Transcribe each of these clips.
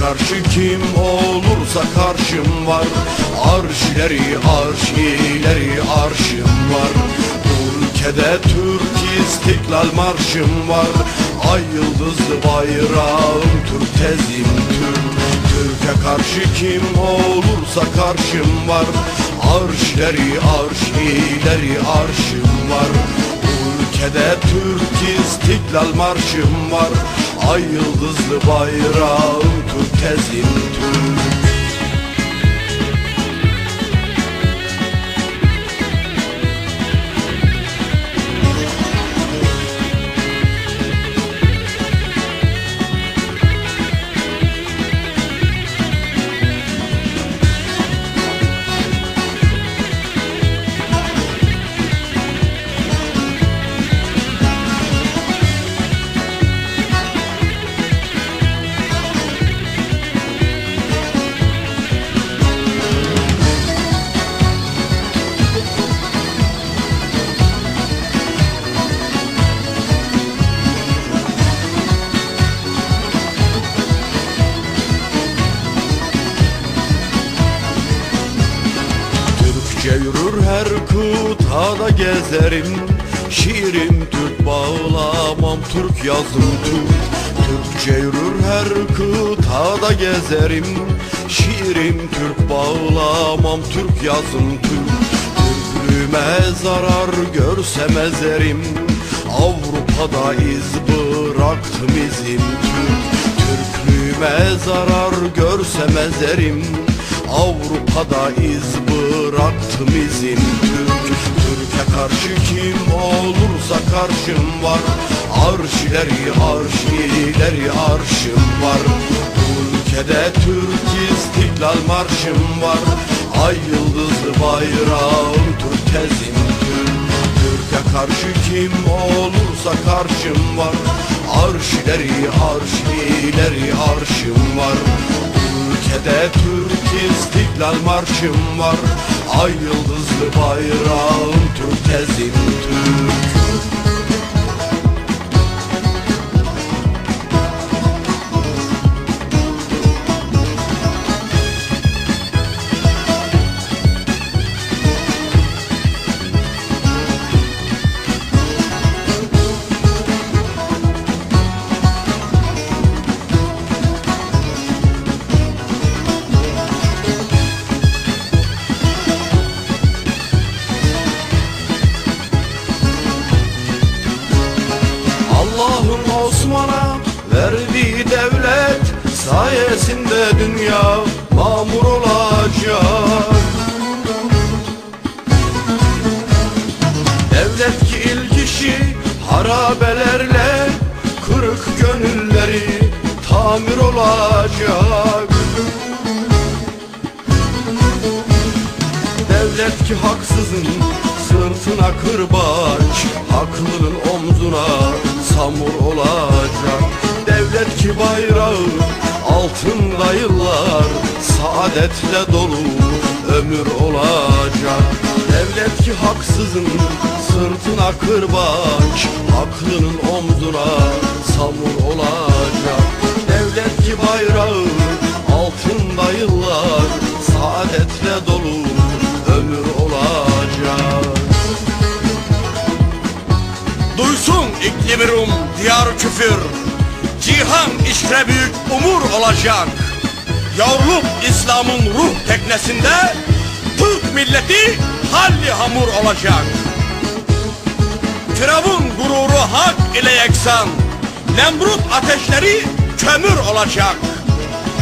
karşı kim olursa karşım var. Arşileri arşileri arşım var. Ülkede Türk istiklal marşım var. Ay yıldızlı bayrağım Türk tezim Türk Türk'e karşı kim olursa karşım var. Arşileri arşileri arşım var ülkede Türk istiklal marşım var. Ay yıldızlı bayrağım Türk tezim yürür her kıtada gezerim Şiirim Türk bağlamam Türk Türk Türkçe yürür her kıtada gezerim Şiirim Türk bağlamam Türk yazım Türk Türklüğüme zarar görsem ezerim Avrupa'da iz bıraktım izim. Türk Türklüğüme zarar görsem ezerim Avrupa'da iz bıraktım izim Türk Türk'e karşı kim olursa karşım var. Arşileri arşileri arşım var. Bu ülkede Türk istiklal marşım var. Ay yıldızlı bayrağım Türk tezim. Türk Türk'e karşı kim olursa karşım var. Arşileri arşileri arşım var. Ülkede Türk istiklal marşım var. Ay yıldızlı bayrağım Türk tezim Türk sayesinde dünya mamur olacak. Devlet ki ilk işi harabelerle kırık gönülleri tamir olacak. Devlet ki haksızın sırtına kırbaç Haklının omzuna samur olacak. Devlet ki bayrağı altında yıllar Saadetle dolu ömür olacak. Devlet ki haksızın sırtına kırbaç Haklının omzuna samur olacak. Devlet ki bayrağı altında yıllar Saadetle dolu ömür olacak. Duysun iklimi Rum diyar küfür Cihan işre büyük umur olacak. Yavrulup İslam'ın ruh teknesinde Türk milleti halli hamur olacak. Firavun gururu hak ile yeksan Nemrut ateşleri kömür olacak.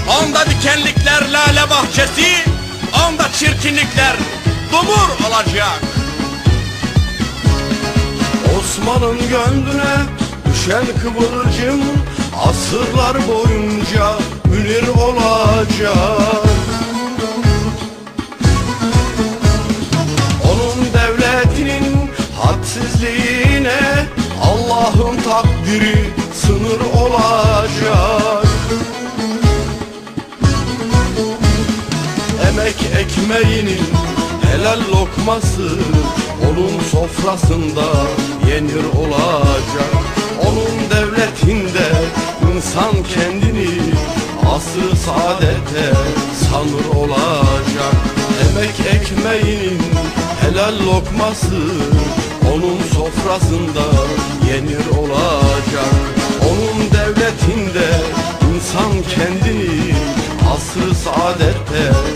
Onda dikenlikler lale bahçesi Onda çirkinlikler dumur olacak. Osman'ın gönlüne düşen kıvılcım Asırlar boyunca ünir olacak. Onun devletinin hadsizliğine Allah'ın takdiri sınır olacak. Emek ekmeğinin helal lokması Onun sofrasında yenir olacak. Onun devletinde insan kendini Asrı saadete sanır olacak. Emek ekmeğinin helal lokması Onun sofrasında yenir olacak. Onun devletinde insan kendini Asrı saadette